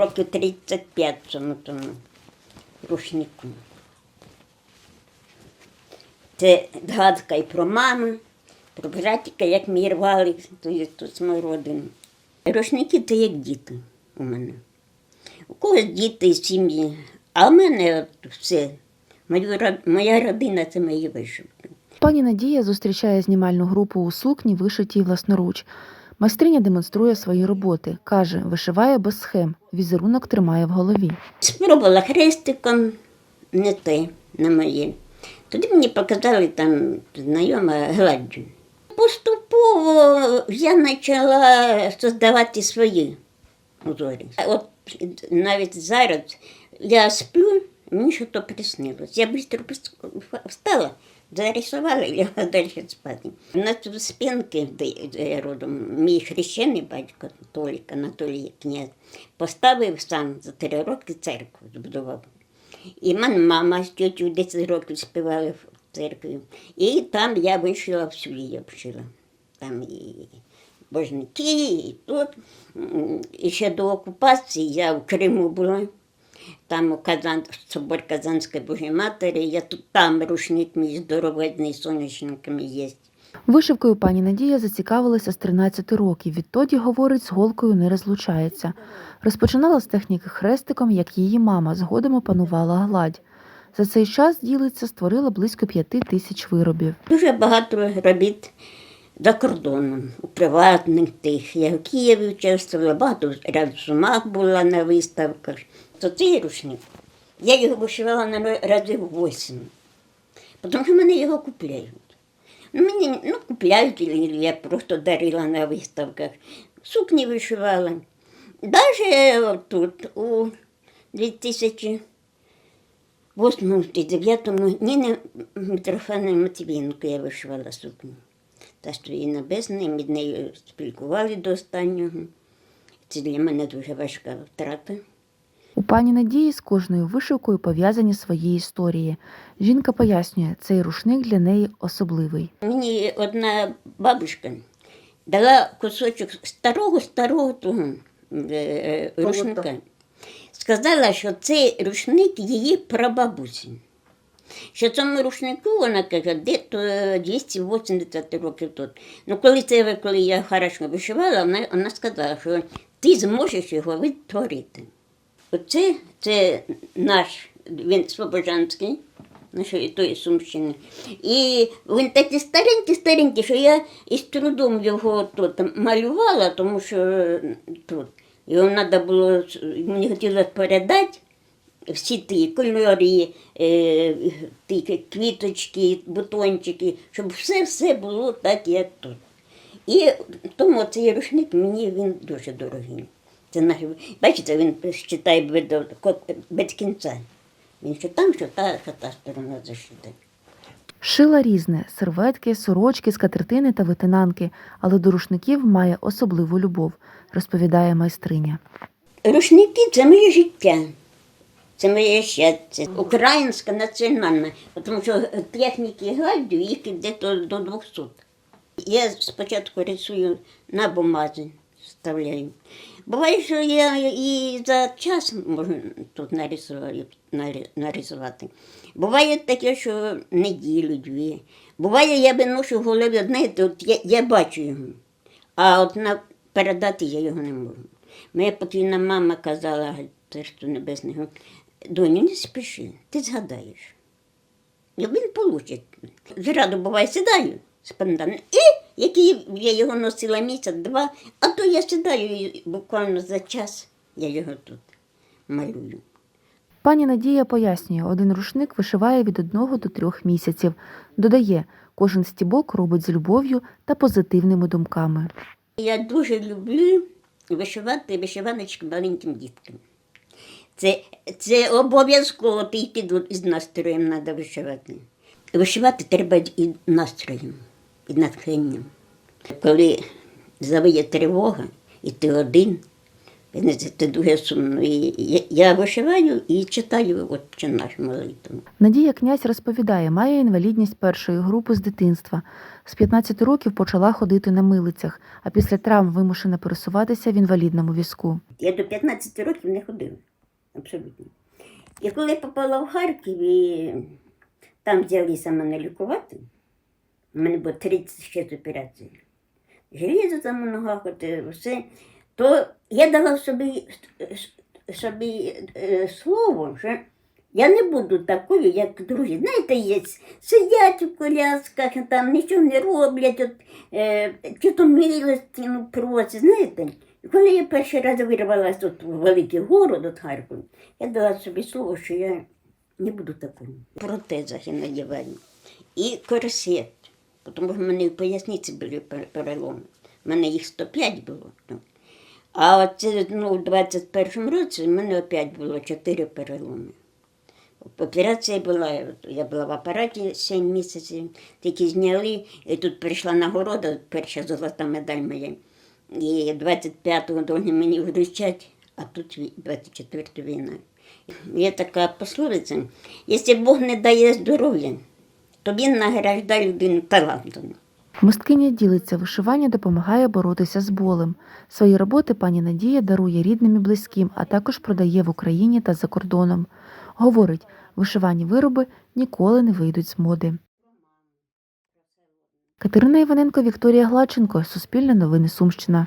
Років 35 цьому тому рушнику. Це згадка і про маму, про братика, як ми рвали ту, ту свою родину. Рушники це як діти у мене. У когось діти і сім'ї, а в мене все. Моя родина це мої вишивки. Пані Надія зустрічає знімальну групу у сукні, вишитій власноруч. Майстриня демонструє свої роботи. Каже, вишиває без схем, візерунок тримає в голові. Спробувала хрестиком, не те, не моє. Тоді мені показали там знайома гладдю. Поступово я почала створювати свої узори. От навіть зараз я сплю, мені що то приснилось. Я швидко встала, зарисувала і лягла далі спати. Тут спинки, де родом, мій хрещений батько Толік Анатолій князь, поставив сам за три роки церкву збудував. І мене мама з тітю 10 років співали в церкві. І там я вишила всю її обшила. Там і божники, і тут. І ще до окупації я в Криму була. Там у Казан, собор Казанської Божої я тут там рушник мій здоровезний сонячниками є. Вишивкою пані Надія зацікавилася з 13 років. Відтоді, говорить, з голкою не розлучається. Розпочинала з техніки хрестиком, як її мама, згодом опанувала гладь. За цей час ділиться, створила близько п'яти тисяч виробів. Дуже багато робіт за кордоном, у приватних тих. Я в Києві участвувала, багато разів в Сумах була на виставках. То цей рушник, я його вишивала на разів восім. Тому що мене його купляють. Ну, мені ну, купляють, і я просто дарила на виставках. Сукні вишивала. Навіть тут, у 2000 восьмому чи дев'ятому Ніни Митрофани Матвієнко я вишивала сукню. Та що і небесний, ми з нею спілкували до останнього. Це для мене дуже важка втрата. У пані Надії з кожною вишивкою пов'язані свої історії. Жінка пояснює, цей рушник для неї особливий. Мені одна бабушка дала кусочок старого-старого того е, рушника. Сказала, що цей рушник її прабабусі. Що цьому рушнику, вона каже, де то 280 років тут. Ну, коли це коли я хорошо вишивала, вона, вона сказала, що ти зможеш його відтворити. Оце це наш, він Слобожанський, нашої тої Сумщини. І він такий старенький, старенький, що я із трудом його тут малювала, тому що е, тут. Його треба було, мені хотілося передати всі ті кольори, е, ті квіточки, бутончики, щоб все-все було так, як тут. І тому цей рушник мені він дуже дорогий. Це наш, бачите, він читає без, кінця. Він що там, що та, що та сторона зашита. Шила різне серветки, сорочки, скатертини та витинанки, але до рушників має особливу любов, розповідає майстриня. Рушники це моє життя. Це моє щастя. Українська національна, тому що техніки гладдю їх іде до, до 200. Я спочатку рисую на бумазі, вставляю. Буває, що я і за час можу тут нарисувати. Буває таке, що неділю дві. Буває, я виношу в голові, знаєте, от я, я бачу його, а от на, передати я його не можу. Моя покійна мама казала, Царство Небесне, доню, не спіши, ти згадаєш. І він получить. Зраду буває, сідаю спонтанно. І який я його носила місяць-два, а то я сідаю і буквально за час я його тут малюю. Пані Надія пояснює, один рушник вишиває від одного до трьох місяців. Додає, кожен стібок робить з любов'ю та позитивними думками. Я дуже люблю вишивати вишиваночки маленьким діткам. Це, це обов'язково тільки тут із настроєм треба вишивати. Вишивати треба і настроєм, і натхненням. Коли завиє тривога, і ти один, Це дуже сумно. І я, вишиваю і читаю от чи наш молитву. Надія князь розповідає, має інвалідність першої групи з дитинства. З 15 років почала ходити на милицях, а після травм вимушена пересуватися в інвалідному візку. Я до 15 років не ходила. Абсолютно. І коли попала в Харків і там взялися мене лікувати, у мене було 36 операцій. Желізо там е, все, то я дала собі, собі е, слово, що я не буду такою, як другі. Знаєте, є, сидять у колясках, там нічого не роблять, от, е, чи то милості ну, просять, знаєте. Коли я перший раз вирвалася тут у великий город от Харків, я дала собі слово, що я не буду такою. Протезах я надіваю. І корсет, тому що в мене в поясниці були переломи. У мене їх 105 було. ну. А оце ну, у 21-му році в мене опять було 4 переломи. Операція була, я була в апараті 7 місяців, тільки зняли, і тут прийшла нагорода, перша золота медаль моя. І 25-го довго мені вручать, а тут вій- 24 війна. Є така пословиця, якщо Бог не дає здоров'я, то він награждає людину талантом. Мисткиня ділиться, вишивання допомагає боротися з болем. Свої роботи пані Надія дарує рідним і близьким, а також продає в Україні та за кордоном. Говорить, вишивані вироби ніколи не вийдуть з моди. Катерина Іваненко, Вікторія Гладченко, Суспільне новини Сумщина.